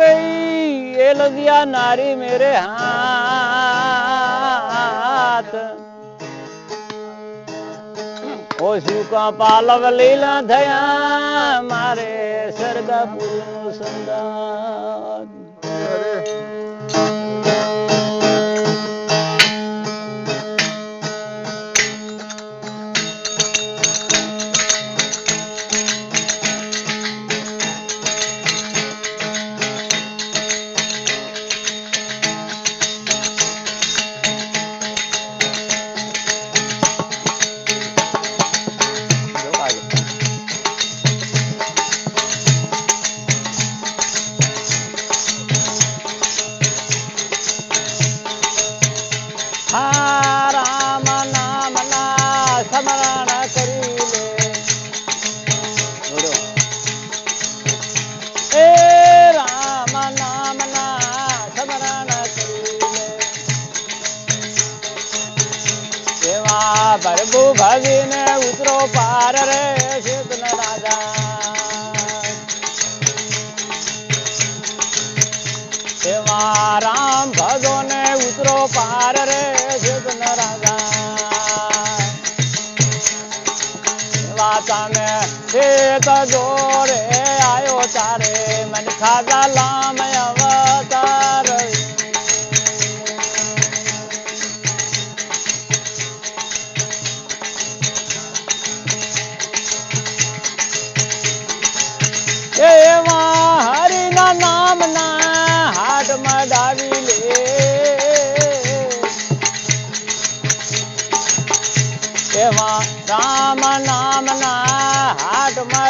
गई ये लदिया नारी मेरे हाथ ओ सुका पालव लीला धया मारे सरगापुर नु संदा એવા ભરગુ ભાગીને ઉતરો પાર રે શેતન રાજા. રામ ભગો ને ઉતરો પાર રે શેતન રાજા. વાતા તમે શેત જોરે આયો તારે મન ખાધા લામ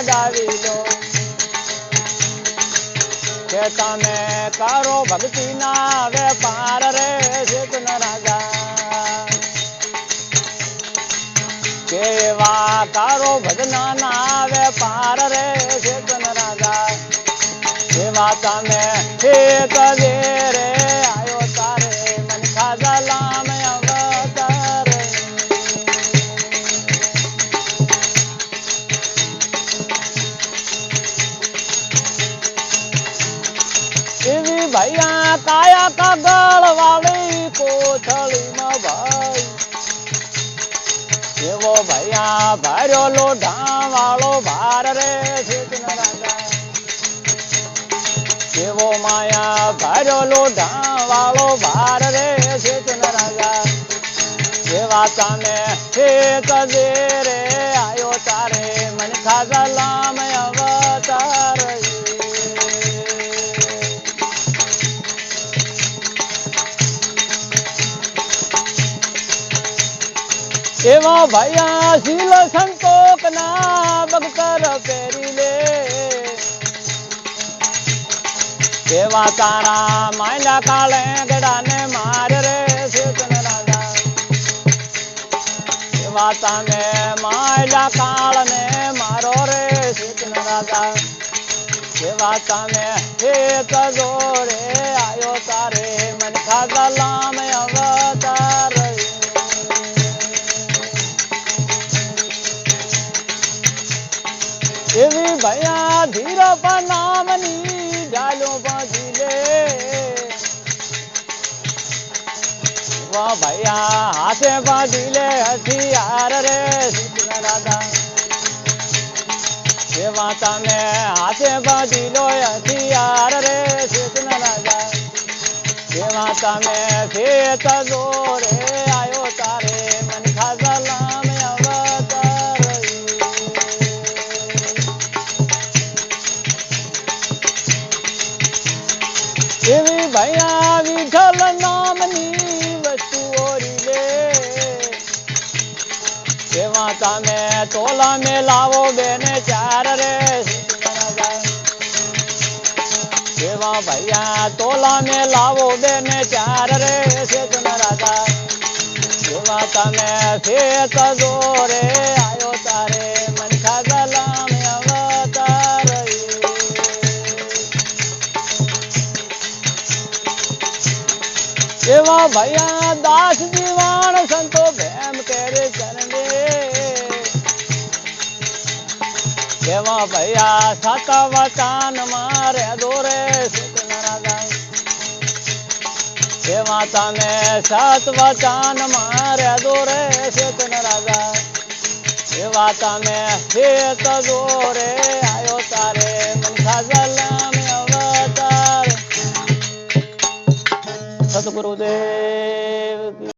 ડાવી લો કે તમે કરો ભક્તિના વેપાર રે ચેતન રાજા. કેવા કારો ભજના ના વેપાર રે ચેતન રાજા. એવા તમે એક દે રે ભૈયા કાયા કાગળ વાળી કોથળીમાં ભાઈ. એવો ભૈયા ભાર્યો લોઢા વાળો ભાર રે એવો માયા ભાર્યો લોઢા વાળો ભાર રે રે આયો તારે મન ખાધા લામ એવા ભયા શીલ સંતોક ના બગતર પહેરી લે એવા તારા માયલા કાળે ગડાને માર રે ચેતન રાજા એવા તમે માયલા કાળને મારો રે ચેતન રાજા એવા તમે ખેત જોરે આયો તારે મન ખાધા લામ અવતાર भया धीरा पनामनी डालो बाजिले। वाह भैया हाथे बाजिले, हथियार रे राधा सेवा तमे हाथे बाजिलो, हथियार रे कृष्ण राधा सेवा तमे फेत जोरे એવા ભૈયા તોલા મે લાવો બેને ચાર રે ચેતન રાજા એવા તમે ખેત દોરે આયો તારે મન ખાધા લામ અવતાર એવા ભયા દાસ દીવાણ સંતો ભેમ કરે ચરણે એવા ભયા સાતા વચાન મારે દોરે માતાને સાત વચન મારે દોરે શેતન રાજા. એવા તમે શેત દોરે આયો તારે મનખા જલમ અવતાર. સદગુરુદેવ